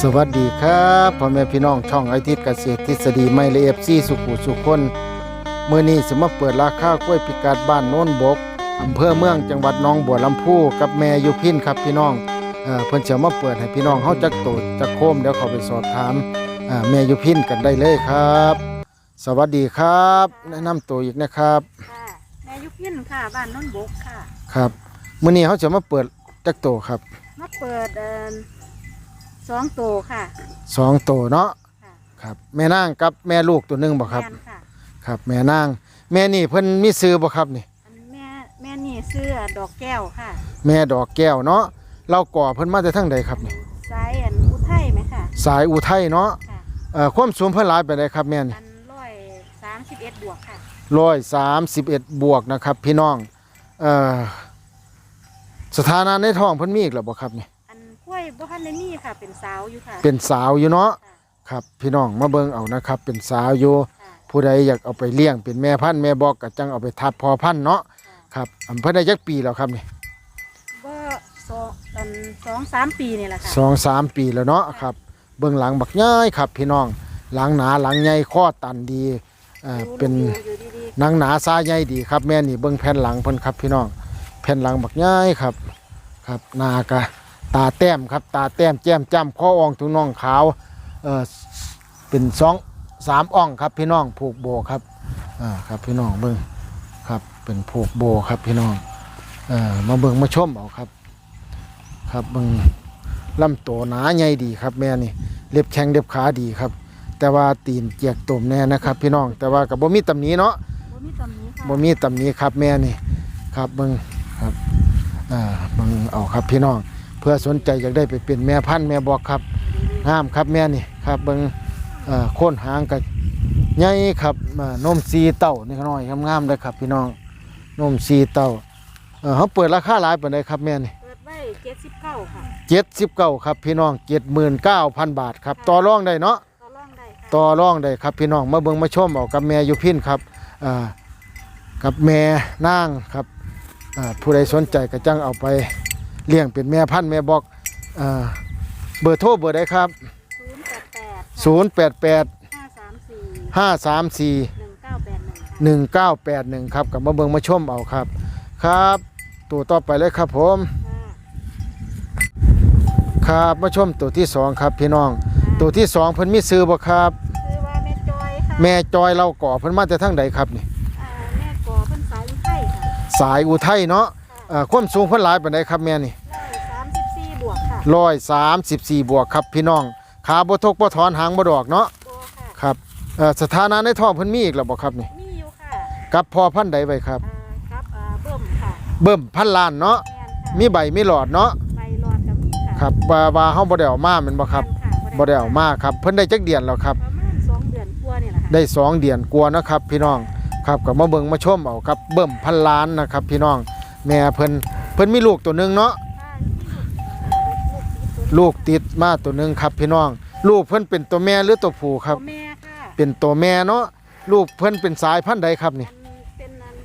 สวัสดีครับพ่อแม่พี่น้องช่องไอทิศเกษตรทฤษฎีไม่ละเอฟซีสุขุสุขคนเมื่อนี้สมาเปิดราคากล้วยพิกัดบ้านโน้นบกอำเภอเมืองจังหวัดหนองบัวลำพูกับแม่ยุพินครับพี่น้องเอ่อเพิ่นจะมาเปิดให้พี่น้องเฮาจักโตจักโคมเดี๋ยวเขาไปสอบถามอ่าแม่ยุพินกันได้เลยครับ สวัสดีครับ แนะนำตัวอีกนะครับค่ะแม่ยุพินค่ะบ้านโน้นบกค่ะ ครับมื้อนี้เขาจะมาเปิดจักโตครับมาเปิดเอ่อ สองโตค่ะสองโตเนาะค่ะครับ แม่นางกับแม่ลูกตัวหนึงบ่ครับ แม่นค่ะ ครับ แม่นาง แม่นี่เพิ่นมีซื้อบ่ครับนี่ อันแม่แม่นี่เสื้อดอกแก้วค่ะแม่ดอกแก้วเนาะเราก่อเพิ่นมาแต่ทางใดครับนี่สายอันอุทัยไหมค่ะ สายอุทัยเนาะค่ะ เอ่อความสูงเพิ่นหลายไปได้ครับแม่นี่อันร้อยสามสิบเอ็ดบวกค่ะ ร้อยสามสิบเอ็ดบวกนะครับ พี่น้องเอ่อสถานะในท้องเพิ่นมีอีกแล้วบ่ครับนี่อันกล้วย บ่ทันได้มีค่ะ เป็นสาวอยู่ค่ะ เป็นสาวอยู่เนาะค่ะครับ พี่น้องมาเบิ่งเอานะครับ เป็นสาวอยู่ค่ะผู้ใดอยากเอาไปเลี้ยงเป็นแม่พันธุ์แม่บอกก็จังเอาไปทับพอพันธุ์เนาะค่ะครับอันเพิ่นได้จักปีแล้วครับนี่บ่สองอันสองสามปีนี่แหละค่ะสองสามปีแล้วเนาะครับ เบื้องหลังบักย้ายครับ พี่น้องหลังหนาหลังใหญ่ข้อตันดีเอ่อเป็นอยู่อยู่ดีหนังหนาซาใหญ่ดีครับแม่นี่เบื้องแผ่นหลังเพิ่นครับ พี่น้องแผ่นหลังบักย้ายครับ ครับหนากะ ตาแต้มครับตาแต้มแจ่มจ้ำข้ออ่องถุงน่องขาวเออเป็นสองสามอ่องครับพี่น้องผูกโบครับอ่าครับพี่น้องเบิ่งครับเป็นผูกโบครับพี่น้องเอ่อมาเบิ่งมาชมเอาครับ ครับเบิ่งลำตัวหนาใหญ่ดีครับแม่นี่เล็บแข็งเล็บขาดีครับ แต่ว่าตีนเจียกตุ่มแน่นะครับ พี่น้องแต่ว่ากับบ่มีตำหนี้เนาะๆบ่มีตำหนี้ค่ะบ่มีตำหนี้ครับแม่นี่ครับเบิ่งครับอ่าเบิ่งเอาครับพี่น้องเพื่อสนใจอยากได้ไปเป็นแม่พันธุ์แม่บอกครับงามครับแม่นี่ครับเบิ่งเอ่อโค่นหางกับใหญ่ครับอ่านมสีเต้านี่น้อยงามๆเลยครับพี่น้องนมสีเต้าเออเขาเปิดราคาหลายปานใดครับแม่นี่เปิดไว้เจ็ดสิบเก้าค่ะเจ็ดสิบเก้าครับพี่น้องเจ็ดหมื่นเก้าพันบาทครับต่อรองได้เนาะต่อรองได้ค่ะต่อรองได้ครับพี่น้องมาเบิ่งมาชมเอากับแม่อยู่พินครับอ่ากับแม่นางครับอ่าผู้ใดสนใจก็จังเอาไป เลี้ยงเป็นแม่พันธุ์แม่บอกอ่าเบอร์โทรเบอร์ใดครับศูนย์แปดแปด0 8 8ห้าสามสี่5 3 4หนึ่งเก้าแปดหนึ่ง1 9 8 1ค่ะครับกับมาเบิ่งมาชมเอาครับ ครับ ตัวต่อไปเลยครับผม ครับมาชมตัวที่สองครับพี่น้อง ตัวที่สองเพิ่นมีซื้อบ่ครับคือว่าแม่จอยค่ะ แม่จอยเราก่อเพิ่นมาแต่ทางใดครับนี่อ่าแม่ก่อเพิ่นสายอุทัยค่ะ สายอุทัยเนาะเอ่อความสูงเพิ่นหลายปานใดครับแม่นี่ร้อยสามสิบสี่บวกค่ะร้อยสามสิบสี่บวกครับพี่น้อง ขาบ่ทกบ่ถอนหางบ่ดอกเนาะโบค่ะ ครับเอ่อสถานะในท้องเพิ่นมีอีกแล้วบ่ครับนี่มีอยู่ค่ะกับพ่อพันธุ์ใดไว้ครับ อ่าครับอ่าเบิ่มค่ะเบิ่มพันล้านเนาะแม่นค่ะมีใบมีหลอดเนาะใบหลอดกับมีค่ะครับว่าว่าเฮาบ่ได้เอามาแม่นบ่ครับแม่นค่ะบ่ได้เอามาครับ เพิ่นได้จักเดือนแล้วครับ ประมาณสองเดือนกว่านี่แหละค่ะได้สองเดือนกว่านะครับพี่น้องครับก็มาเบิ่งมาชมเอาครับเบิ่มพันล้านนะครับพี่น้อง แม่เพิ่นเพิ่นมีลูกตัวหนึงเนาะลูกติดมาตัวหนึ่งครับพี่น้อง ลูกเพิ่นเป็นตัวแม่หรือตัวผู้ครับตัวแม่ค่ะเป็นตัวแม่เนาะลูกเพิ่นเป็นสายพันธุ์ใดครับนี่อันเป็นอัน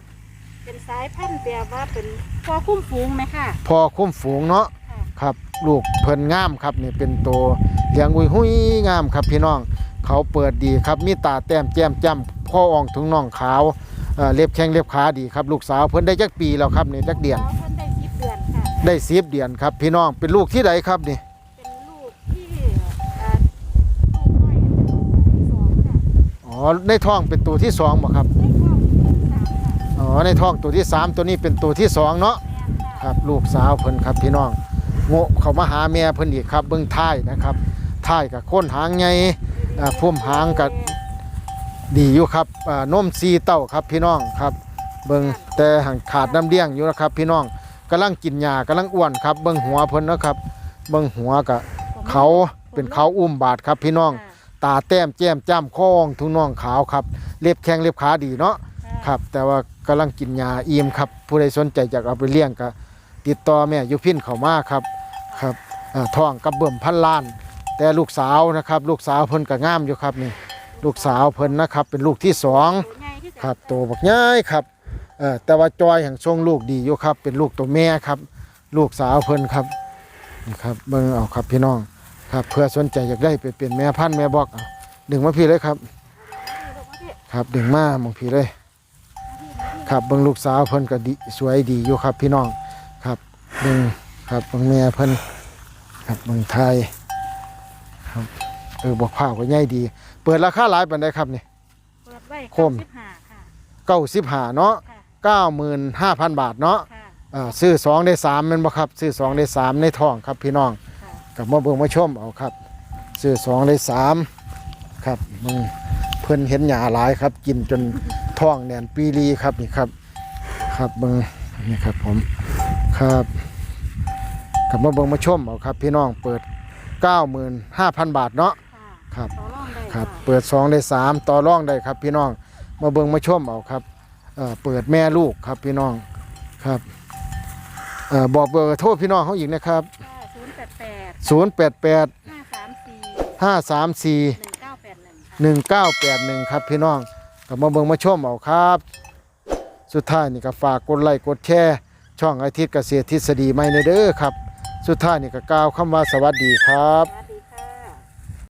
เป็นสายพันธุ์แบบว่าเป็นพอคุ้มฟูงไหมค่ะ พอคุ้มฝูงเนาะค่ะครับ ลูกเพิ่นงามครับนี่เป็นตัวเลี้ยงอุยหุยงามครับพี่น้อง เขาเปิดดีครับมีตาแต้มแจ่มจ้ำพ่ออ่องถุงน่องขาว เอ่อเล็บแข้งเล็บขาดีครับลูกสาวเพิ่นได้จักปีแล้วครับนี่จักเดือนสาวเพิ่นได้สิบเดือนค่ะ ได้สิบเดือนครับ พี่น้องเป็นลูกที่ใดครับนี่เป็นลูกที่อ่าลูกน้อยเป็นลูกที่สองค่ะอ๋อในท้องเป็นตัวที่สองบ่ครับได้เข้าที่สามค่ะอ๋อในท้องตัวที่สามตัวนี้เป็นตัวที่สองเนาะ แม่นค่ะ ครับลูกสาวเพิ่นครับพี่น้องโง่เขามาหาแม่เพิ่นอีกครับเบิ่งท้ายนะครับท้ายกับค้นหางใหญ่อ่าพุ่มหางกับ ดีอยู่ครับอ่านมซีเต้าครับพี่น้องครับ เบิ่งแต่ห่างขาดน้ำเลี้ยงอยู่นะครับพี่น้องกำลังกินหญ้ากำลังอ้วนครับ เบิ่งหัวเพิ่นนะครับ เบิ่งหัวกับเขาเป็นเขาอุ้มบาดครับพี่น้อง ตาแต้มแจ่มจ้ำคองทุ่งน่องขาวครับเล็บแข้งเล็บขาดีเนาะครับ แต่ว่ากำลังกินยาอิ่มครับ ผู้ใดสนใจอยากเอาไปเลี้ยงก็ติดต่อแม่ยุพินเขามาครับครับเอ่อท้องกับเบิ่มพันล้าน แต่ลูกสาวนะครับ ลูกสาวเพิ่นก็งามอยู่ครับนี่ ลูกสาวเพิ่นนะครับ เป็นลูกที่สองตัวใหญ่ที่สุดครับโตบักย้ายครับเอ่อแต่ว่าจอยแห่งทรงลูกดีอยู่ครับ เป็นลูกตัวแม่ครับ ลูกสาวเพิ่นครับนี่ครับเบิ่งเอาครับพี่น้องครับเพื่อสนใจอยากได้ไปเป็นแม่พันธุ์แม่บอกเอาดึงมาพี่เลยครับ ครับดึงมาหมองพี่เลย ครับเบิ่งลูกสาวเพิ่นก็ดีสวยดีอยู่ครับ พี่น้องครับเบิ่งครับเบิ่งแม่เพิ่นครับเบิ่งไทยครับ เออบอกผ้าก็ใหญ่ดี เปิดราคาหลายปานใดครับนี่ เปิดไว้โคมเก้าสิบห้าค่ะเก้าสิบห้าเนาะค่ะเก้าหมื่นห้าพันบาทเนาะค่ะอ่าซื้อสองได้สามแมันบ่ครับ ซื้อสองได้สามในท้องครับพี่น้องค่ะกับมาเบิ่งมาชมเอาครับ ซื้อสองได้สามครับมึงเพิ่นเห็นหญ้าหลายครับ กินจนท้องแน่นปีรีครับนี่ครับ ครับเบิ่งนี่ครับผมครับกับมาเบิ่งมาชมเอาครับ พี่น้องเปิด 95,000 บาทเนาะ ค่ะครับต่อรองได้ครับะเปิดสองได้สามต่อรองได้ครับ พี่น้องมาเบิ่งมาชมเอาครับเอ่อเปิดแม่ลูกครับพี่น้องครับเอ่อบอกเบอร์โทรพี่น้องเขาอีกนะครับ ศูนย์แปดแปด088 ห้าสามสี่534 หนึ่งเก้าแปดหนึ่งค่ะ 1981 ครับพี่น้องก็มาเบิ่งมาชมเอาครับ สุดท้ายนี่ก็ฝากกดไลค์กดแชร์ช่องอาทิตย์เกษตรทฤษฎีใหม่ในเด้อครับ สุดท้ายนี่ก็กล่าวคำว่าสวัสดีครับสวัส